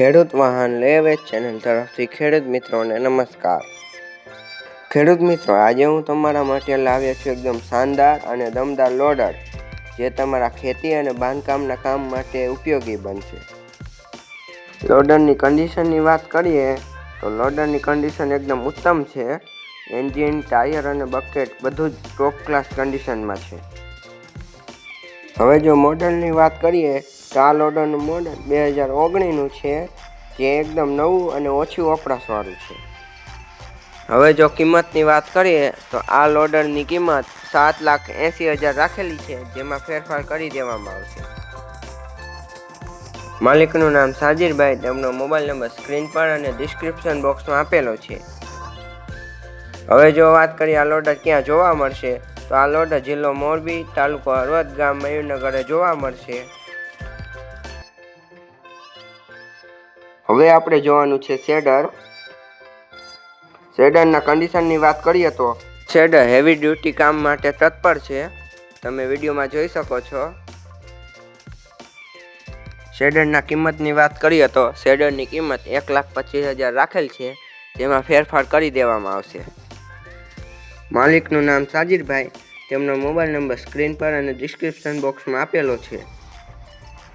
ખેડૂત વાહન લે વેચ ચેનલ તરફથી ખેડૂત મિત્રોને નમસ્કાર. ખેડૂત મિત્રો, આજે હું તમારા માટે લાવ્યો છું એકદમ શાનદાર અને દમદાર લોડર, જે તમારા ખેતી અને બાંધકામના કામ માટે ઉપયોગી બનશે. લોડરની કન્ડિશનની વાત કરીએ, તો લોડરની કન્ડિશન એકદમ ઉત્તમ છે. એન્જિન, ટાયર અને બકેટ બધું જ ટોપ ક્લાસ કન્ડિશનમાં છે. હવે જો મોડલની વાત કરીએ તો આ લોડરનું મોડલ બે હજાર ઓગણીસનું છે, જે એકદમ નવું અને ઓછું વપરાશવાળું છે. હવે જો કિંમતની વાત કરીએ, તો આ લોડરની કિંમત સાત લાખ એંસી હજાર રાખેલી છે, જેમાં ફેરફાર કરી દેવામાં આવશે. માલિકનું નામ સાજીરભાઈ, તેમનો મોબાઈલ નંબર સ્ક્રીન પર અને ડિસ્ક્રિપ્શન બોક્સમાં આપેલો છે. હવે જો વાત કરીએ આ લોડર ક્યાં જોવા મળશે, તો આ લોડર જિલ્લો મોરબી તાલુકો હળવદ ગામ, મયુરનગરે જોવા મળશે. હવે આપણે જોવાનું છે શેડર. શેડરના કન્ડિશનની વાત કરીએ તો શેડર હેવી ડ્યુટી કામ માટે તત્પર છે. તમે વિડીયોમાં જોઈ શકો છો. શેડરના કિંમતની વાત કરીએ તો શેડરની કિંમત એક લાખ પચીસ હજાર રાખેલ છે. તેમાં ફેરફાર કરી દેવામાં આવશે. માલિકનું નામ સાજીરભાઈ. તેમનો મોબાઈલ નંબર સ્ક્રીન પર અને ડિસ્ક્રિપ્શન બોક્સમાં આપેલો છે.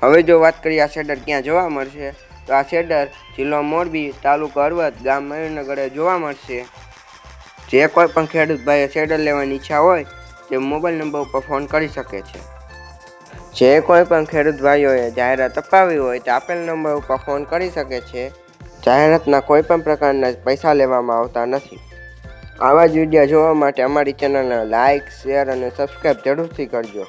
હવે જો વાત કરીએ આ શેડર ક્યાં જોવા મળશે તો આ શેડર જિલ્લો મોરબી, તાલુકો હળવદ, ગામ મયુરનગરે જોવા મળશે. જે કોઈ પણ ખેડૂત ભાઈએ શેડર લેવાની ઈચ્છા હોય, તે મોબાઈલ નંબર ઉપર ફોન કરી શકે છે. જે કોઈ પણ ખેડૂત ભાઈઓએ જાહેરાત અપાવી હોય, તે આપેલ નંબર ઉપર ફોન કરી શકે છે. જાહેરાતના કોઈ પણ પ્રકારના પૈસા લેવામાં આવતા નથી. આવા જ વીડિયો જોવા માટે અમારી ચેનલને લાઇક શેર અને સબસ્ક્રાઈબ જરૂરથી કરજો.